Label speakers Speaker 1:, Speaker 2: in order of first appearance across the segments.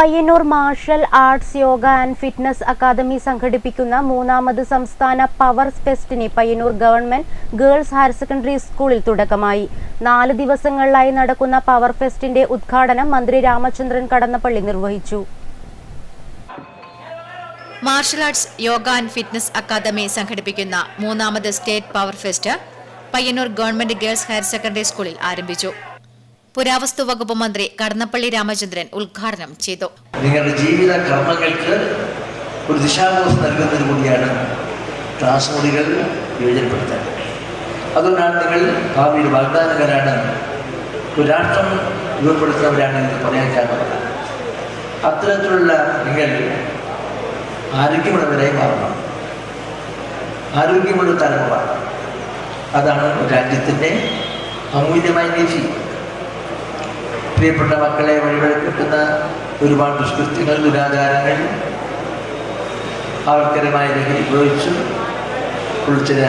Speaker 1: Payyanur martial arts yoga and fitness academy സംഘടിപ്പിക്കുന്ന മൂന്നാമത് സംസ്ഥാന power ഫെസ്റ്റിന് Payyanur government girls higher secondary സ്കൂളിൽ തുടക്കമായി. നാല് ദിവസങ്ങളിലായി നടക്കുന്ന പവർ ഫെസ്റ്റിന്റെ ഉദ്ഘാടനം മന്ത്രി രാമചന്ദ്രൻ കടന്നപ്പള്ളി നിർവഹിച്ചു.
Speaker 2: Martial arts yoga and fitness academy സംഘടിപ്പിക്കുന്ന മൂന്നാമത് state power fest Payyanur government girls higher secondary സ്കൂളിൽ ആരംഭിച്ചു. പുരാവസ്തു വകുപ്പ് മന്ത്രി കടന്നപ്പള്ളി രാമചന്ദ്രൻ ഉദ്ഘാടനം ചെയ്തു.
Speaker 3: നിങ്ങളുടെ ജീവിത കർമ്മങ്ങൾക്ക് ഒരു ദിശാബോധം നൽകുന്നതിന് കൂടിയാണ് ക്ലാസ് മുറികൾ യോജനപ്പെടുത്താൻ അതുകൊണ്ടാണ് നിങ്ങൾ ഭാവിയിൽ വാഗ്ദാനകരാണ് രാഷ്ട്രം രൂപപ്പെടുത്തുന്നവരാണ് എന്ന് പറയാൻ കാരണം. അത്തരത്തിലുള്ള നിങ്ങൾ ആരോഗ്യമുള്ളവരായി മാറണം. ആരോഗ്യമുള്ള തലമുറ. അതാണ് രാജ്യത്തിന്റെ അമൂല്യമായ നിധി പ്രിയപ്പെട്ട മക്കളെ വഴിവഴക്കിട്ടുന്ന ഒരുപാട് ദുഷ്കൃത്യങ്ങൾ ദുരാചാരങ്ങൾ ആൾക്കരമായ ലഹരി ഉപയോഗിച്ചു. കുളിച്ചിന്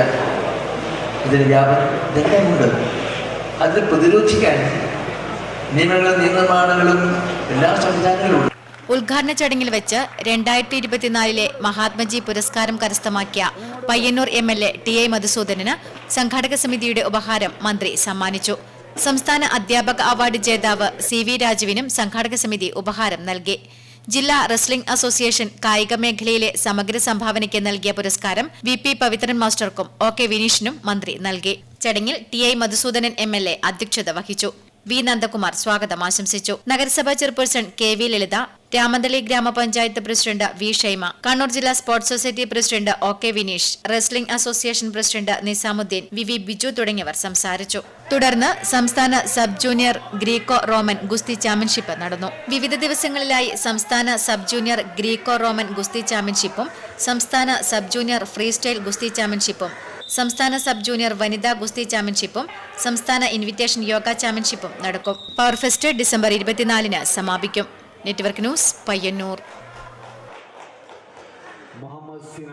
Speaker 3: ഇതിന് വ്യാപനം ഇതെല്ലാം ഉണ്ട്. അത് പ്രതിരോധിക്കാൻ നിയമങ്ങളും നിയമനിർമ്മാണങ്ങളും എല്ലാ സംവിധാനങ്ങളും ഉണ്ട്.
Speaker 2: ഉദ്ഘാടന ചടങ്ങിൽ വെച്ച് രണ്ടായിരത്തി ഇരുപത്തിനാലിലെ മഹാത്മജി പുരസ്കാരം കരസ്ഥമാക്കിയ Payyanur M L A T I Madhusoodanan സംഘാടക സമിതിയുടെ ഉപഹാരം മന്ത്രി സമ്മാനിച്ചു. സംസ്ഥാന അധ്യാപക അവാർഡ് ജേതാവ് സി വി രാജുവിനും സംഘാടക സമിതി ഉപഹാരം നൽകി. ജില്ലാ റെസ്ലിംഗ് അസോസിയേഷൻ കായിക മേഖലയിലെ സമഗ്ര സംഭാവനയ്ക്ക് നൽകിയ പുരസ്കാരം വി പി പവിത്രൻ മാസ്റ്റർക്കും ഒ കെ വിനീഷിനും മന്ത്രി നൽകി. ചടങ്ങിൽ T I Madhusoodanan M L A അധ്യക്ഷത വഹിച്ചു. വി നന്ദകുമാർ സ്വാഗതം ആശംസിച്ചു. നഗരസഭാ chairperson K V Lalitha Ramanthali ഗ്രാമപഞ്ചായത്ത് പ്രസിഡന്റ് വി ഷൈമ കണ്ണൂർ ജില്ലാ sports society president O K Vineesh wrestling association president Nizamuddin V V Biju തുടങ്ങിയവർ സംസാരിച്ചു. തുടർന്ന് സംസ്ഥാന സബ് ജൂനിയർ ഗ്രീക്കോ റോമൻ ഗുസ്തി ചാമ്പ്യൻഷിപ്പ് നടന്നു. വിവിധ ദിവസങ്ങളിലായി സംസ്ഥാന സബ് ജൂനിയർ ഗ്രീക്കോ റോമൻ ഗുസ്തി ചാമ്പ്യൻഷിപ്പും സംസ്ഥാന സബ് ജൂനിയർ ഫ്രീ സ്റ്റൈൽ ഗുസ്തി ചാമ്പ്യൻഷിപ്പും സംസ്ഥാന സബ് ജൂനിയർ വനിതാ ഗുസ്തി ചാമ്പ്യൻഷിപ്പും സംസ്ഥാന ഇൻവിറ്റേഷൻ യോഗ ചാമ്പ്യൻഷിപ്പും നടക്കും. പവർ ഫെസ്റ്റ് ഡിസംബർ ഇരുപത്തിനാലിന് സമാപിക്കും. Network news Payyanur.